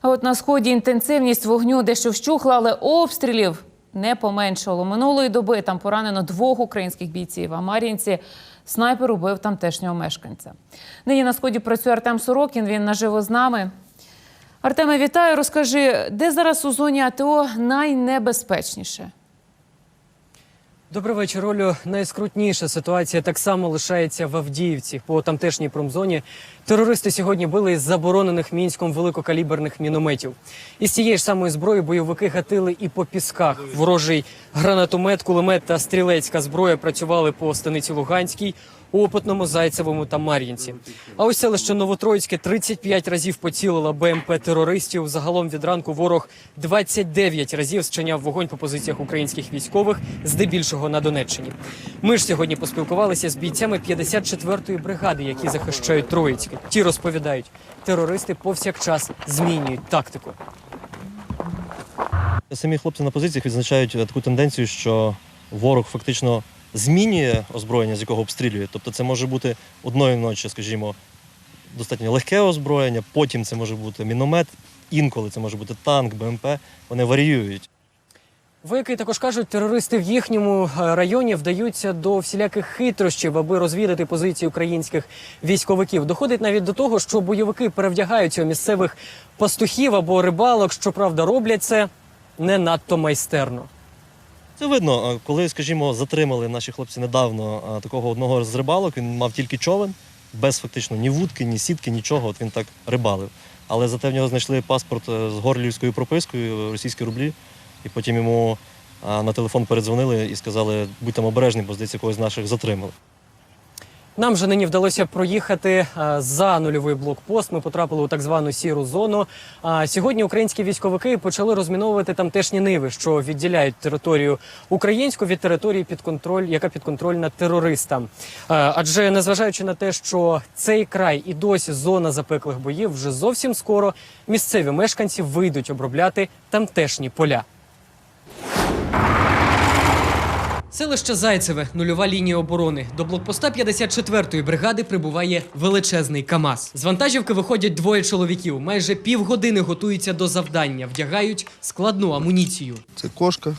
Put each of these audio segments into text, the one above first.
А от на сході інтенсивність вогню дещо вщухла, але обстрілів не поменшало. Минулої доби там поранено двох українських бійців. А Мар'їнці снайпер убив тамтешнього мешканця. Нині на сході працює Артем Сорокін. Він наживо з нами. Артеме, вітаю. Розкажи, де зараз у зоні АТО найнебезпечніше? Добрий вечір, Олю. Найскрутніша ситуація так само лишається в Авдіївці по тамтешній промзоні. Терористи сьогодні били із заборонених мінськом великокаліберних мінометів. Із цієї ж самої зброї бойовики гатили і по пісках. Ворожий гранатомет, кулемет та стрілецька зброя працювали по станиці Луганській, Опитному, Зайцевому та Мар'їнці. А ось селище Новотроїцьке 35 разів поцілила БМП терористів. Загалом від ранку ворог 29 разів зчиняв вогонь по позиціях українських військових, здебільшого на Донеччині. Ми ж сьогодні поспілкувалися з бійцями 54-ї бригади, які захищають Троїцьке. Ті розповідають, терористи повсякчас змінюють тактику. Самі хлопці на позиціях відзначають таку тенденцію, що ворог фактично змінює озброєння, з якого обстрілює. Тобто це може бути одної ночі, скажімо, достатньо легке озброєння, потім це може бути міномет, інколи це може бути танк, БМП. Вони варіюють. Вояки також кажуть, терористи в їхньому е, районі вдаються до всіляких хитрощів, аби розвідати позиції українських військовиків. Доходить навіть до того, що бойовики перевдягаються у місцевих пастухів або рибалок. Щоправда, роблять це не надто майстерно. Це видно, е, коли, скажімо, затримали наші хлопці недавно е, такого одного з рибалок, він мав тільки човен, без фактично ні вудки, ні сітки, нічого. От він так рибалив. Але зате в нього знайшли паспорт е, з горлівською пропискою, російські рублі, і потім йому е, на телефон передзвонили і сказали, будь там обережний, бо здається, когось з наших затримали. Нам же нині вдалося проїхати е, за нульовий блокпост. Ми потрапили у так звану сіру зону. А сьогодні українські військовики почали розміновувати тамтешні ниви, що відділяють територію українську від території під контроль, яка підконтрольна терористам. Е, Адже незважаючи на те, що цей край і досі зона запеклих боїв, вже зовсім скоро місцеві мешканці вийдуть обробляти тамтешні поля. Селище Зайцеве, нульова лінія оборони. До блокпоста 54-ї бригади прибуває величезний КАМАЗ. З вантажівки виходять двоє чоловіків. Майже півгодини готуються до завдання, вдягають складну амуніцію. Це кошка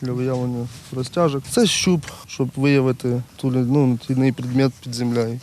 для виявлення розтяжок. Це щуп, щоб виявити ту ну, предмет під землею.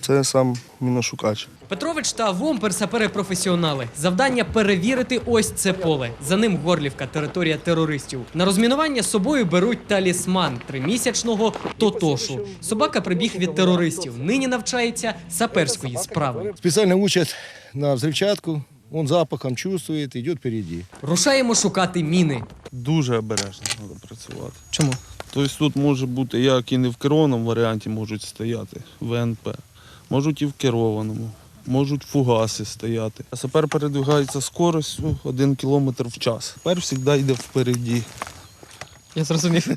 Це сам міношукач. Петрович та Вомпер сапери професіонали. Завдання перевірити ось це поле. За ним Горлівка, територія терористів. На розмінування з собою беруть талісман тримісячного Тотошу. Собака прибіг від терористів. Нині навчається саперської справи. Специально учат на взрывчатку, он запахом чувствует, идет впереди. Рушаємо шукати міни. Дуже обережно треба працювати. Чому? Тобто тут може бути як і не в керованому варіанті можуть стояти ВНП, можуть і в керованому, можуть фугаси стояти. А сапер передвигається скоростю 1 км в час. Сапер завжди йде впереді. Я зрозумів.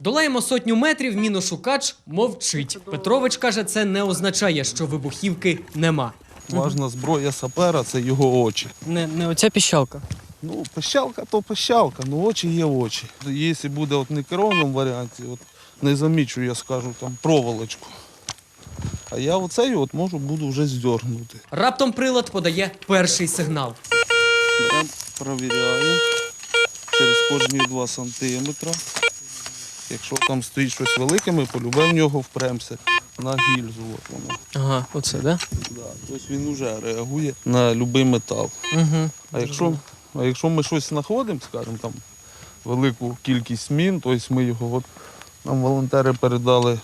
Долаємо сотню метрів, міношукач мовчить. Петрович каже, це не означає, що вибухівки нема. Важна зброя сапера це його очі. Не, не оця піщалка. Ну, пищалка то пищалка, ну очі є очі. Якщо буде от не керованому варіанті, от не замічу, я скажу там проволочку. А я оцей от можу буду вже здьоргнути. Раптом прилад подає перший сигнал. Беремо, провіряємо через кожні 2 сантиметри. Якщо там стоїть щось велике, ми полюбе в нього впремся на гільзу. От воно. Ага, оце, да? Да. Тобто він вже реагує на будь-який метал. Угу. А якщо, а якщо ми щось знаходимо, скажімо, там велику кількість мін, тобто ми його от, нам волонтери передали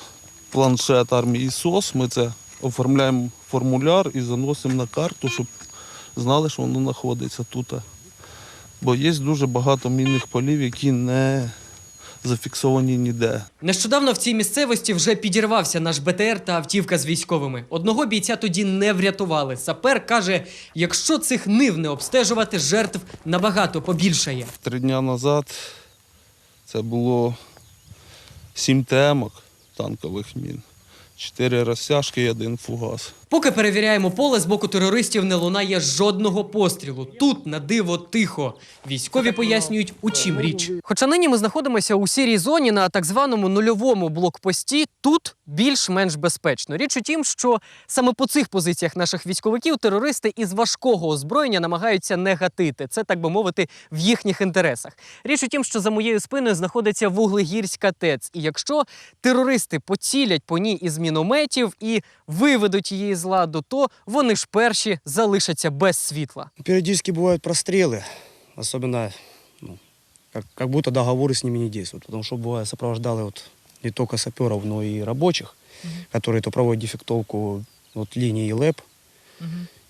планшет армії СОС, ми це оформляємо формуляр і заносимо на карту, щоб знали, що воно знаходиться тут. Бо є дуже багато мінних полів, які не зафіксовані ніде. Нещодавно в цій місцевості вже підірвався наш БТР та автівка з військовими. Одного бійця тоді не врятували. Сапер каже: якщо цих нив не обстежувати, жертв набагато побільшає. Три дні назад це було сім темок танкових мін, чотири розтяжки і один фугас. Поки перевіряємо поле, з боку терористів не лунає жодного пострілу. Тут на диво тихо. Військові пояснюють, у чим річ. Хоча нині ми знаходимося у сірій зоні на так званому нульовому блокпості, тут більш-менш безпечно. Річ у тім, що саме по цих позиціях наших військовиків терористи із важкого озброєння намагаються не гатити. Це так би мовити в їхніх інтересах. Річ у тім, що за моєю спиною знаходиться вуглегірська ТЕЦ. І якщо терористи поцілять по ній із мінометів і виведуть її з ладу, то вони ж перші залишаться без світла. Периодически бывают прострелы, особенно ну, как, как будто договоры с ними не действуют, потому что бывает сопровождали вот не только саперов, но и рабочих, которые то проводят дефектовку вот, линии ЛЭП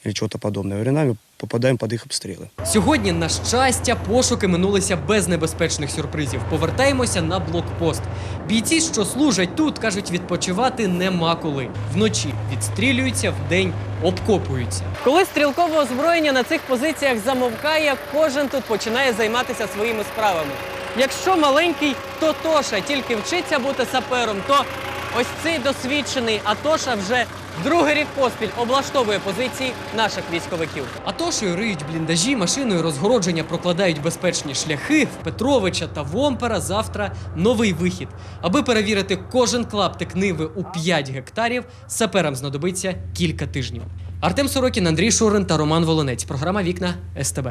или чего-то подобное. Временами попадаем под их обстрелы. Сьогодні, на щастя, пошуки минулися без небезпечних сюрпризів. Повертаємося на блокпост. Бійці, що служать тут, кажуть, відпочивати нема коли. Вночі відстрілюються, вдень обкопуються. Коли стрілкове озброєння на цих позиціях замовкає, кожен тут починає займатися своїми справами. Якщо маленький Тотоша тільки вчиться бути сапером, то ось цей досвідчений Атоша вже другий рік поспіль облаштовує позиції наших військовиків. Атошою риють бліндажі, машиною розгородження прокладають безпечні шляхи. В Петровича та Вомпера завтра новий вихід. Аби перевірити кожен клаптик ниви у 5 гектарів, саперам знадобиться кілька тижнів. Артем Сорокін, Андрій Шурин та Роман Волонець. Програма Вікна СТБ.